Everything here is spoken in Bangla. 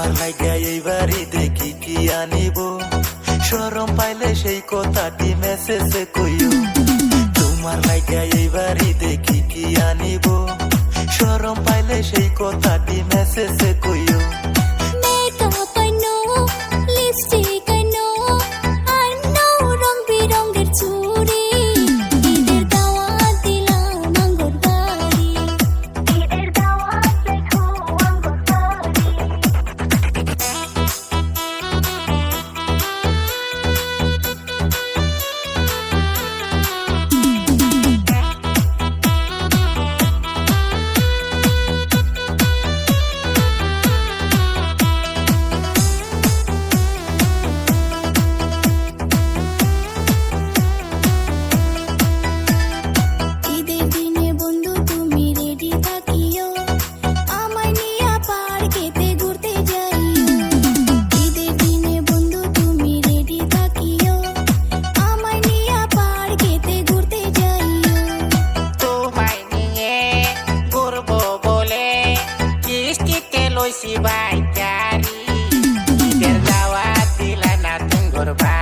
তোমার লাইকা এই বাড়িতে কি কি আনিব। সরম পাইলে সেই কথাটি মেসেজে কইও। তোমার লাইকা এই বাড়িতে কি কি আনিব। সরম পাইলে সেই কথাটি মেসেজে কইও। Hoy sí va a Cari. Pierda la la